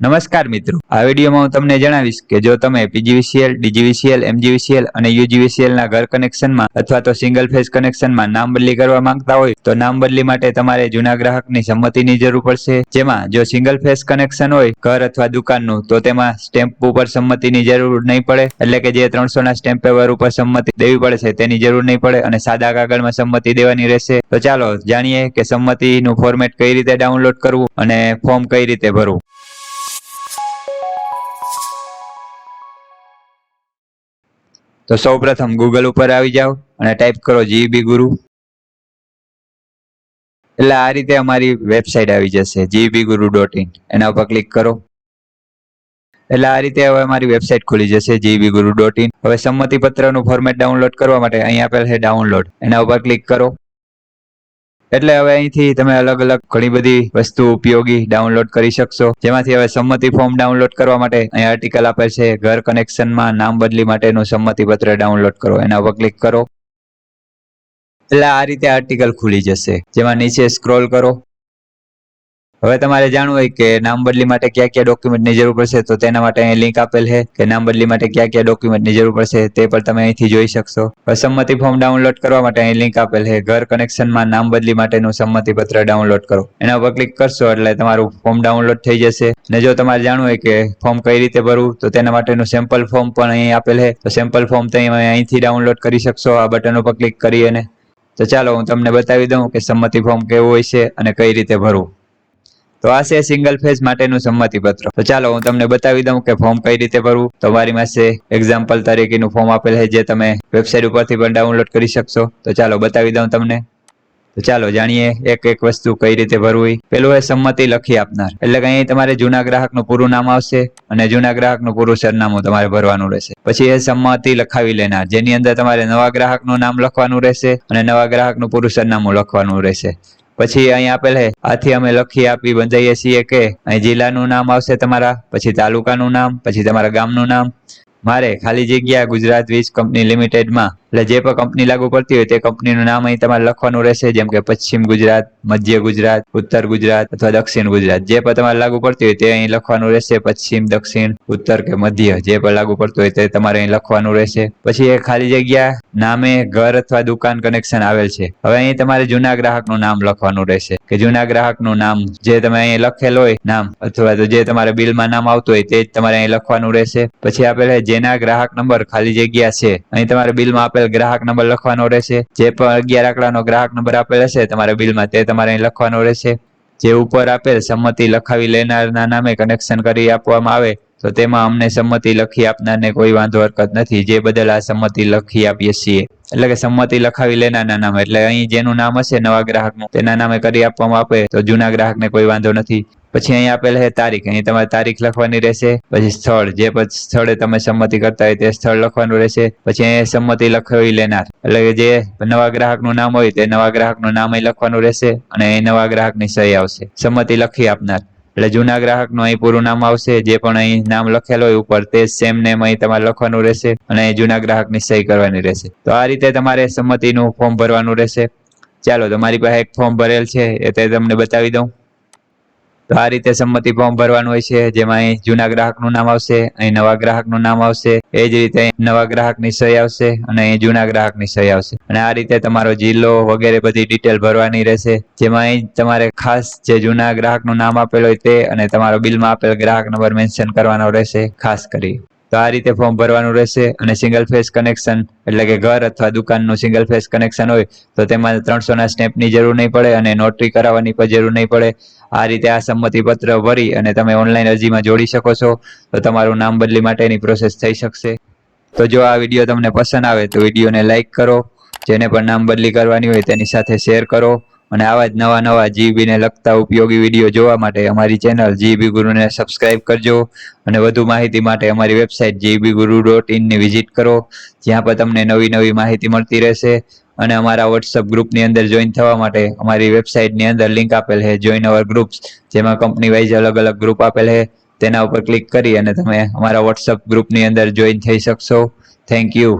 નમસ્કાર મિત્રો. આ વિડીયોમાં હું તમને જણાવીશ કે જો તમે પીજીવીસીએલ, ડીજીવીસીએલ, એમજીવીસીએલ અને યુજીવીસીએલ ના ઘર કનેક્શનમાં અથવા તો સિંગલ ફેઝ કનેક્શનમાં નામ બદલી કરવા માંગતા હોય, તો નામ બદલી માટે તમારે જૂના ગ્રાહકની સંમતિની જરૂર પડશે. જેમાં જો સિંગલ ફેઝ કનેક્શન હોય, ઘર અથવા દુકાનનું, તો તેમાં સ્ટેમ્પ ઉપર સંમતિની જરૂર નહીં પડે. એટલે કે જે ત્રણસો ના સ્ટેમ્પ પેપર ઉપર સંમતિ દેવી પડે છે તેની જરૂર નહીં પડે અને સાદા કાગળમાં સંમતિ દેવાની રહેશે. તો ચાલો જાણીએ કે સંમતિનું ફોર્મેટ કઈ રીતે ડાઉનલોડ કરવું અને ફોર્મ કઈ રીતે ભરવું. તો સૌપ્રથમ ગૂગલ ઉપર આવી જાઓ અને ટાઈપ કરો જીબી ગુરુ એટલે આ રીતે અમારી વેબસાઇટ આવી જશે જીબી ગુરુ ડોટ ઇન એના ઉપર ક્લિક કરો. એટલે આ રીતે હવે અમારી વેબસાઇટ ખુલી જશે જીબી ગુરુ ડોટ ઇન હવે સંમતિ પત્રનું ફોર્મેટ ડાઉનલોડ કરવા માટે અહીં આપેલ છે ડાઉનલોડ એના ઉપર ક્લિક કરો. એટલે હવે અહીંથી તમે અલગ અલગ ઘણી બધી વસ્તુ ઉપયોગી ડાઉનલોડ કરી શકશો. જેમાંથી હવે સંમતિ ફોર્મ ડાઉનલોડ કરવા માટે અહીં આર્ટિકલ આપેલ છે, ઘર કનેક્શનમાં નામ બદલી માટેનું સંમતિ પત્ર ડાઉનલોડ કરો, એના ઉપર ક્લિક કરો. એટલે આ રીતે આર્ટિકલ ખુલી જશે. જેમાં નીચે સ્ક્રોલ કરો. હવે તમારે જાણવું હોય કે નામ બદલી માટે કયા કયા ડોક્યુમેન્ટની જરૂર પડશે, તો તેના માટે અહીં લિંક આપેલ છે કે નામ બદલી માટે કયા કયા ડોક્યુમેન્ટની જરૂર પડશે, તે પણ તમે અહીંથી જોઈ શકશો. સંમતિ ફોર્મ ડાઉનલોડ કરવા માટે અહીં લિંક આપેલ છે. ઘર કનેક્શનમાં નામ બદલી માટેનું સંમતિ પત્ર ડાઉનલોડ કરો. એના ઉપર ક્લિક કરશો એટલે તમારું ફોર્મ ડાઉનલોડ થઈ જશે. અને જો તમારે જાણવું હોય કે ફોર્મ કઈ રીતે ભરવું, તો તેના માટેનું સેમ્પલ ફોર્મ પણ અહીં આપેલ છે. તો સેમ્પલ ફોર્મ તમે અહીંથી ડાઉનલોડ કરી શકશો આ બટન ઉપર ક્લિક કરી અને. તો ચાલો હું તમને બતાવી દઉં કે સંમતિ ફોર્મ કેવું હોય છે અને કઈ રીતે ભરવું. તો આ છે સિંગલ ફેઝ માટેનું સંમતિ પત્ર તો ચાલો હું તમને બતાવી દઉં કે ફોર્મ કઈ રીતે ભરવું. તમારી પાસે એક્ઝામ્પલ તરીકેનું ફોર્મ આપેલ છે જે તમે વેબસાઇટ ઉપરથી પણ ડાઉનલોડ કરી શકશો. તો ચાલો બતાવી દઉં તમને. તો ચાલો જાણીએ એક એક વસ્તુ કઈ રીતે ભરવી. પેલું એ સંમતિ લખી આપનાર. એટલે કે અહીં તમારે જૂના ગ્રાહકનું પૂરું નામ આવશે અને જૂના ગ્રાહકનું પૂરું સરનામું તમારે ભરવાનું રહેશે. પછી એ સંમતિ લખાવી લેનાર. જેની અંદર તમારે નવા ગ્રાહકનું નામ લખવાનું રહેશે અને નવા ગ્રાહકનું પૂરું સરનામું લખવાનું રહેશે. પછી અહીં આપેલ છે આથી અમે લખી આપી બંધાઈએ છીએ કે અહીં જિલ્લાનું નામ આવશે તમારા, પછી તાલુકાનું નામ, પછી તમારા ગામનું નામ મારે ખાલી જગ્યા ગુજરાત વીજ કંપની લિમિટેડમાં, એટલે જે પણ કંપની લાગુ પડતી હોય તે કંપનીનું નામ અહીં તમારે લખવાનું રહેશે, જેમ કે પશ્ચિમ ગુજરાત, મધ્ય ગુજરાત, ઉત્તર ગુજરાત અથવા દક્ષિણ ગુજરાત. જે પણ તમારે લાગુ પડતી હોય તે અહીં લખવાનું રહેશે, પશ્ચિમ, દક્ષિણ, ઉત્તર કે મધ્ય. જે પણ લાગુ પડતું હોય તે તમારે અહીં લખવાનું રહેશે. પછી એ ખાલી જગ્યા, નામે, ઘર અથવા દુકાન કનેક્શન આવેલ છે. હવે અહીં તમારે જૂના ગ્રાહકનું નામ લખવાનું રહેશે. કે જૂના ગ્રાહકનું નામ, જે તમે અહીં લખેલ હોય, નામ અથવા તો જે તમારે બિલમાં નામ આવતું હોય તે જ તમારે અહીં લખવાનું રહેશે. પછી આપેલ જેના ગ્રાહક નંબર ખાલી જગ્યા છે. અહીં તમારે બિલમાં આપેલ ગ્રાહક નંબર લખવાનો રહેશે. જે પણ અગિયાર આંકડાનો ગ્રાહક નંબર આપેલ હશે તમારે બિલમાં તે તમારે અહીં લખવાનો રહેશે. જે ઉપર આપેલ સંમતિ લખાવી લેનારના નામે કનેક્શન કરી આપવામાં આવે, તો તેમાં અમને સંમતિ લખી આપનારને કોઈ વાંધો હરકત નથી. જે બદલ આ સંમતિ લખી આપીએ છીએ. એટલે કે સંમતિ લખાવી લેનારના નામે. એટલે અહીં જેનું નામ હશે નવા ગ્રાહકનું, તેના નામે કરી આપવામાં આપે, તો જૂના ગ્રાહકને કોઈ વાંધો નથી. પછી અહીં આપેલ છે તારીખ. અહીં તમારે તારીખ લખવાની રહેશે, પછી સ્થળ. જે સ્થળે તમે સંમતિ કરતા હોય તે સ્થળ લખવાનું રહેશે, પછી અહીં સંમતિ લખાવી લેનાર. એટલે કે જે નવા ગ્રાહકનું નામ હોય તે નવા ગ્રાહકનું નામ અહીં લખવાનું રહેશે અને અહીં નવા ગ્રાહકની સહી આવશે. સંમતિ લખી આપનાર. એટલે જૂના ગ્રાહકનું અહીં પૂરું નામ આવશે, જે પણ અહીં નામ લખેલ હોય ઉપર તે સેમ નેમ અહીં તમારે લખવાનું રહેશે અને અહીં જૂના ગ્રાહકની સહી કરવાની રહેશે. તો આ રીતે તમારે સંમતિનું ફોર્મ ભરવાનું રહેશે. ચાલો તમારી પાસે એક ફોર્મ ભરેલ છે, એ તે તમને બતાવી દઉં. તો આ રીતે સંમતિ ફોર્મ ભરવાનું હોય છે, જેમાં અહીં જૂના ગ્રાહકનું નામ આવશે, અહીં નવા ગ્રાહકનું નામ આવશે, એ જ રીતે નવા ગ્રાહકની સહી આવશે અને અહીં જૂના ગ્રાહકની સહી આવશે. અને આ રીતે તમારો જિલ્લો વગેરે બધી ડિટેલ ભરવાની રહેશે, જેમાં અહીં તમારે ખાસ જે જૂના ગ્રાહકનું નામ આપેલ હોય તે અને તમારો બિલમાં આપેલ ગ્રાહક નંબર મેન્શન કરવાનો રહેશે, ખાસ કરી. તો આ રીતે ફોર્મ ભરવાનું રહેશે અને સિંગલ ફેસ કનેક્શન એટલે કે ઘર અથવા દુકાનનું સિંગલ ફેસ કનેક્શન હોય, તો તેમાં ત્રણસોના સ્ટેમ્પની જરૂર નહીં પડે અને નોટરી કરાવવાની પણ જરૂર નહીં પડે. આ રીતે આ સંમતિ પત્ર ભરી અને તમે ઓનલાઈન અરજીમાં જોડી શકો છો, તો તમારું નામ બદલી માટેની પ્રોસેસ થઈ શકશે. તો જો આ વીડિયો તમને પસંદ આવે, તો વિડીયોને લાઈક કરો, જેને પણ નામ બદલી કરવાની હોય તેની સાથે શેર કરો, અને આવા જ નવા નવા જીબીને લગતા ઉપયોગી વીડિયો જોવા માટે અમારી ચેનલ જીબી ગુરુને સબસ્ક્રાઇબ કરજો, અને વધુ માહિતી માટે અમારી વેબસાઇટ જીબી ગુરુ ડોટ ઇનની વિઝિટ કરો, જ્યાં પર તમને નવી નવી માહિતી મળતી રહેશે. અને અમારા વોટ્સઅપ ગ્રુપની અંદર જોઈન થવા માટે અમારી વેબસાઇટની અંદર લિંક આપેલ છે જોઈન અવર ગ્રુપ્સ જેમાં કંપની વાઇઝ અલગ અલગ ગ્રુપ આપેલ છે, તેના ઉપર ક્લિક કરી અને તમે અમારા વોટ્સઅપ ગ્રુપની અંદર જોઈન થઈ શકશો. Thank you